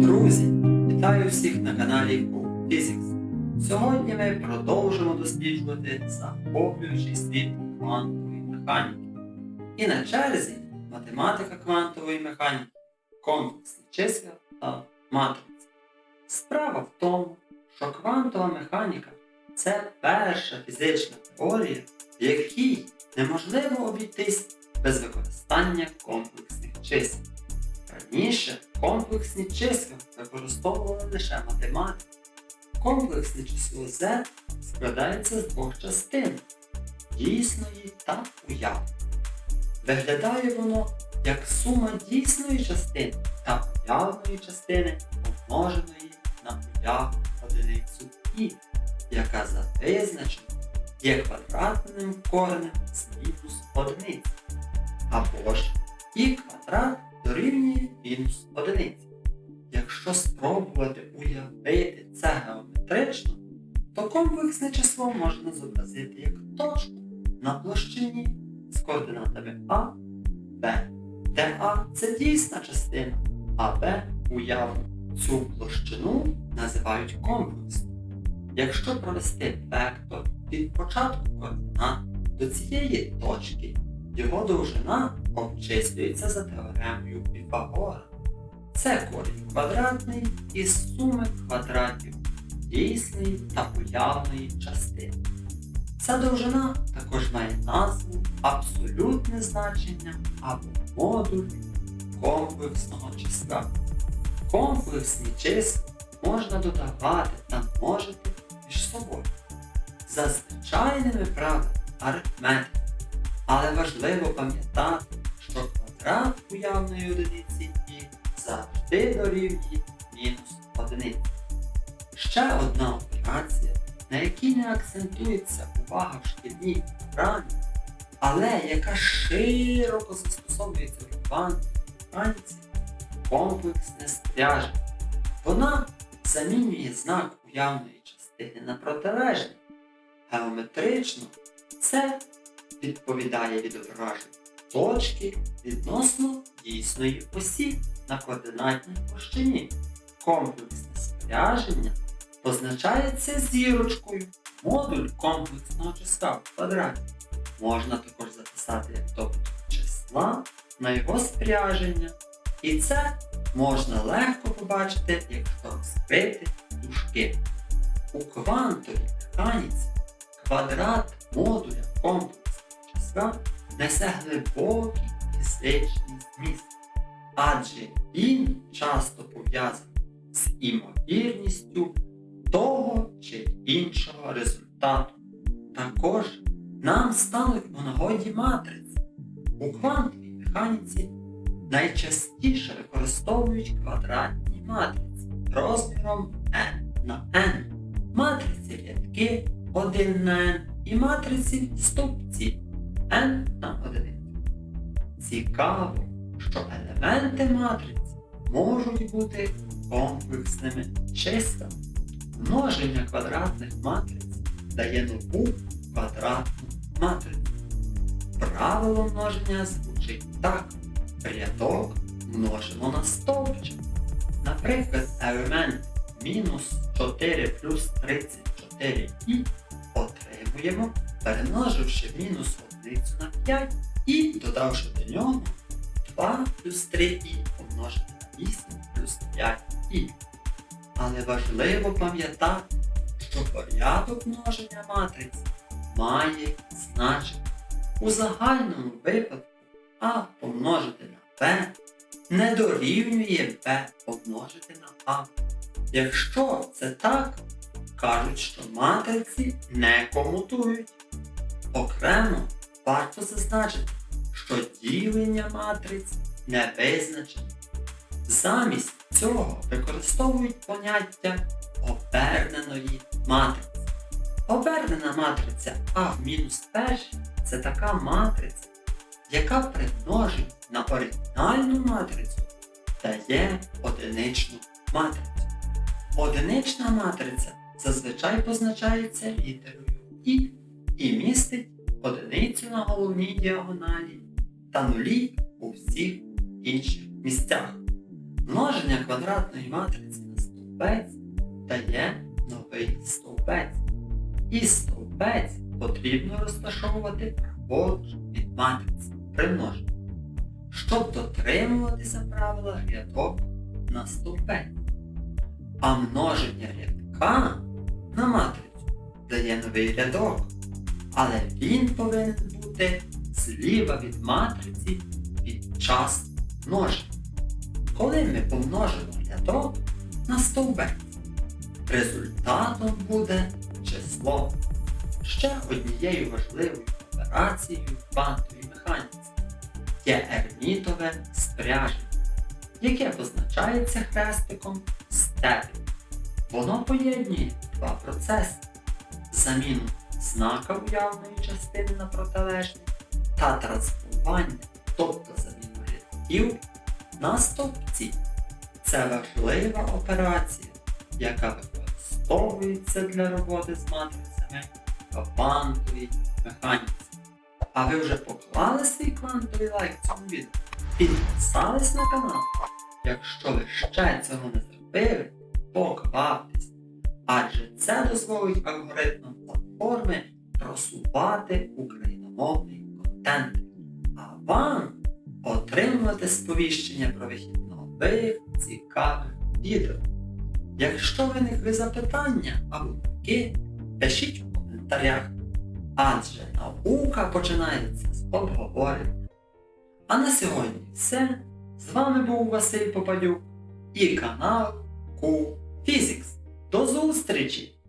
Друзі, вітаю всіх на каналі Cool Physics. Сьогодні ми продовжимо досліджувати захоплюючий світ квантової механіки. І на черзі математика квантової механіки, комплексні числа та матриці. Справа в тому, що квантова механіка це перша фізична теорія, в якій неможливо обійтись без використання комплексних чисел. Комплексні числа використовували лише математики. Комплексне число z складається з двох частин дійсної та уявної. Виглядає воно як сума дійсної частини та уявної частини помноженої на уявну одиницю і, яка за визначенням є квадратним коренем з мінус одиниці. Або ж і квадрат то комплексне число можна зобразити як точку на площині з координатами А, Б, де А це дійсна частина, а Б уявна. Цю площину називають комплексною. Якщо провести вектор від початку координат до цієї точки, його довжина обчислюється за теоремою Піфагора. Це корінь квадратний із суми квадратів дійсної та уявної частини. Ця довжина також має назву абсолютне значення або модуль комплексного числа. Комплексні числа можна додавати та множити між собою за звичайними правилами арифметики. Але важливо пам'ятати, що квадрат уявної одиниці і завжди дорівнює мінус одиниці. Ще одна операція, на якій не акцентується увага в шкільній програмі, але яка широко застосовується в квантовій механіці – комплексне спряження. Вона замінює знак уявної частини на протилежний. Геометрично це відповідає відображенню точки відносно дійсної осі на координатній площині. Комплексне спряження позначається зірочкою модуль комплексного числа в квадраті. Можна також записати як добуток числа на його спряження. І це можна легко побачити, якщо розкрити дужки. У квантовій механіці квадрат модуля комплексного числа несе глибокий фізичний зміст, адже він часто пов'язаний з імовірністю того чи іншого результату. Також нам стануть у нагоді матриці. У квантовій механіці найчастіше використовують квадратні матриці розміром n на n, матриці рядки 1 на n і матриці стовпці n на 1. Цікаво, що елементи матриці можуть бути комплексними числами. Множення квадратних матриць дає нову квадратну матрицю. Правило множення звучить так. Рядок множимо на стовпчик. Наприклад, елемент мінус 4 плюс 34 і отримуємо, перемноживши мінус одиницю на 5 і додавши до нього 2 плюс 3 і помножити на 8 плюс 5 і. Але важливо пам'ятати, що порядок множення матриць має значення. У загальному випадку А помножити на Б не дорівнює Б помножити на А. Якщо це так, кажуть, що матриці не комутують. Окремо варто зазначити, що ділення матриць не визначено. Замість цього використовують поняття оберненої матриці. Обернена матриця А в мінус першій це така матриця, яка при множенні на оригінальну матрицю дає одиничну матрицю. Одинична матриця зазвичай позначається літерою І і містить одиницю на головній діагоналі та нулі у всіх інших місцях. Множення квадратної матриці на стовпець дає новий стовпець. І стовпець потрібно розташовувати праворуч від матриці при множенні. Щоб дотримуватися правила рядок на стовпець. А множення рядка на матрицю дає новий рядок, але він повинен бути зліва від матриці під час множення. Коли ми помножимо рядок на стовбець, результатом буде число. Ще однією важливою операцією в квантовій механіці є ермітове спряження, яке позначається хрестиком степень. Воно поєднує два процеси заміну знака уявної частини на протилежний та трансформування, тобто заміну рядків на стовпці. Це важлива операція, яка використовується для роботи з матрицями в квантовій механіці. А ви вже поклали свій квантовий лайк цьому відео? Підписались на канал? Якщо ви ще цього не зробили, покваптесь. Адже це дозволить алгоритмам платформи просувати україномовний контент, а вам отримувати сповіщення про вихід нових цікавих відео. Якщо виникли запитання або думки, пишіть у коментарях, адже наука починається з обговорення. А на сьогодні все. З вами був Василь Попадюк і канал Q Physics. До зустрічі!